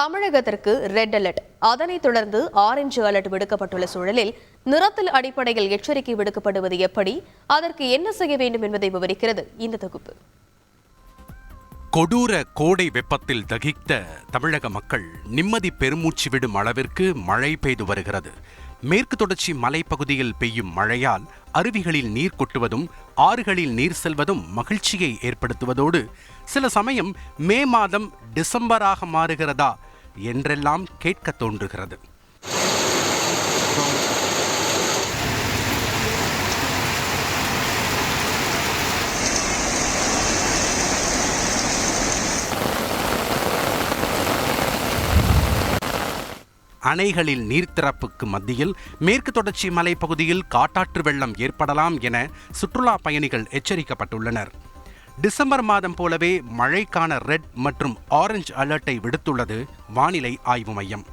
தமிழகத்திற்கு red alert அதனைத் தொடர்ந்து ஆரஞ்சு அலர்ட் விடுக்கப்பட்டுள்ள சூழலில் நிறத்தில் அடிப்படையில் எச்சரிக்கை விடுக்கப்படுவது எப்படி அதற்கு என்ன செய்ய வேண்டும் என்பதை விவரிக்கிறது இந்த தொகுப்பு. கொடூர கோடை வெப்பத்தில் தகித்த தமிழக மக்கள் நிம்மதி பெருமூச்சு விடும் அளவிற்கு மழை பெய்து வருகிறது. மேற்கு தொடர்ச்சி மலைப்பகுதியில் பெய்யும் மழையால் அருவிகளில் நீர் கொட்டுவதும் ஆறுகளில் நீர் செல்வதும் மகிழ்ச்சியை ஏற்படுத்துவதோடு சில சமயம் மே மாதம் டிசம்பராக மாறுகிறதா என்றெல்லாம் கேட்க தோன்றுகிறது. அணைகளில் நீர்த்திறப்புக்கு மத்தியில் மேற்கு தொடர்ச்சி மலைப்பகுதியில் காட்டாற்று வெள்ளம் ஏற்படலாம் என சுற்றுலா பயணிகள் எச்சரிக்கப்பட்டுள்ளனர். டிசம்பர் மாதம் போலவே மழைக்கான ரெட் மற்றும் ஆரஞ்சு அலர்ட்டை விடுத்துள்ளது வானிலை ஆய்வு மையம்.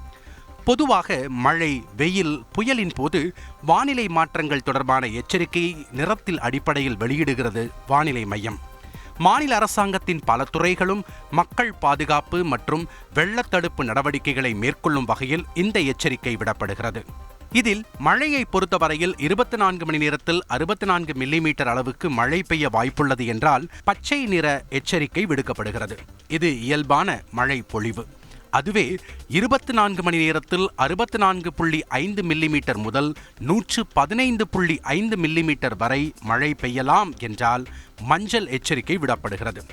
பொதுவாக மழை வெயில் புயலின் போது வானிலை மாற்றங்கள் தொடர்பான எச்சரிக்கையை நிறத்தில் அடிப்படையில் வெளியிடுகிறது வானிலை மையம். மாநில அரசாங்கத்தின் பல துறைகளும் மக்கள் பாதுகாப்பு மற்றும் வெள்ளத்தடுப்பு நடவடிக்கைகளை மேற்கொள்ளும் வகையில் இந்த எச்சரிக்கை விடப்படுகிறது. இதில் மழையை பொறுத்தவரையில் இருபத்தி நான்கு மணி நேரத்தில் அறுபத்தி நான்கு மில்லிமீட்டர் அளவுக்கு மழை பெய்ய வாய்ப்புள்ளது என்றால் பச்சை நிற எச்சரிக்கை விடுக்கப்படுகிறது. இது இயல்பான மழை பொழிவு. அதுவே இருபத்தி நான்கு மணி நேரத்தில் அறுபத்தி நான்கு புள்ளி ஐந்து மில்லிமீட்டர் முதல் நூற்று பதினைந்து புள்ளி ஐந்து மில்லிமீட்டர் வரை மழை பெய்யலாம் என்றால் மஞ்சள் எச்சரிக்கை விடப்படுகிறது.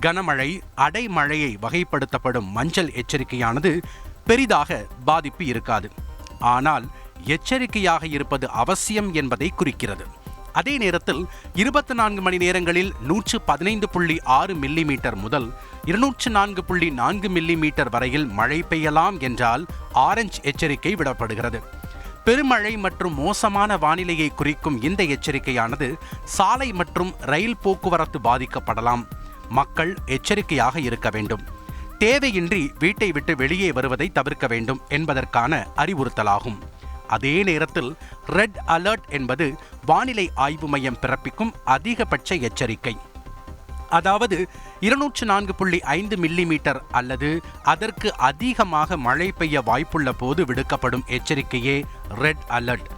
கனமழை அடைமழையை வகைப்படுத்தப்படும் மஞ்சள் எச்சரிக்கையானது பெரிதாக பாதிப்பு இருக்காது. ஆனால் எச்சரிக்கையாக இருப்பது அவசியம் என்பதை குறிக்கிறது. அதே நேரத்தில் இருபத்தி நான்கு மணி நேரங்களில் நூற்று பதினைந்து புள்ளி ஆறு மில்லிமீட்டர் முதல் இருநூற்று நான்கு புள்ளி நான்கு மில்லிமீட்டர் வரையில் மழை பெய்யலாம் என்றால் ஆரஞ்சு எச்சரிக்கை விடப்படுகிறது. பெருமழை மற்றும் மோசமான வானிலையை குறிக்கும் இந்த எச்சரிக்கையானது சாலை மற்றும் ரயில் போக்குவரத்து பாதிக்கப்படலாம். மக்கள் எச்சரிக்கையாக இருக்க வேண்டும். தேவையின்றி வீட்டை விட்டு வெளியே வருவதை தவிர்க்க வேண்டும் என்பதற்கான அறிவுறுத்தலாகும். அதே நேரத்தில் ரெட் அலர்ட் என்பது வானிலை ஆய்வு மையம் பிறப்பிக்கும் அதிகபட்ச எச்சரிக்கை. அதாவது இருநூற்று நான்கு புள்ளி ஐந்து மில்லிமீட்டர் அல்லது அதற்கு அதிகமாக மழை பெய்ய வாய்ப்புள்ள போது விடுக்கப்படும் எச்சரிக்கையே ரெட் அலர்ட்.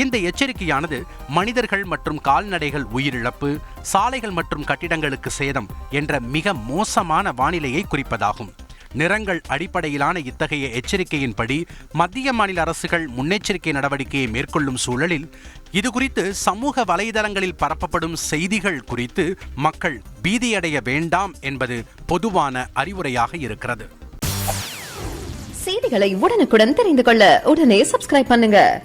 இந்த எச்சரிக்கையானது மனிதர்கள் மற்றும் கால்நடைகள் உயிரிழப்பு சாலைகள் மற்றும் கட்டிடங்களுக்கு சேதம் என்ற மிக மோசமான வானிலையை குறிப்பதாகும். நிறங்கள் அடிப்படையிலான இத்தகைய எச்சரிக்கையின்படி மத்திய மாநில அரசுகள் முன்னெச்சரிக்கை நடவடிக்கையை மேற்கொள்ளும் சூழலில் இது குறித்து சமூக வலைதளங்களில் பரப்பப்படும் செய்திகள் குறித்து மக்கள் பீதியடைய வேண்டாம் என்பது பொதுவான அறிவுரையாக இருக்கிறது. செய்திகளை உடனுக்குடன் தெரிந்து கொள்ள உடனே சப்ஸ்கிரைப் பண்ணுங்க.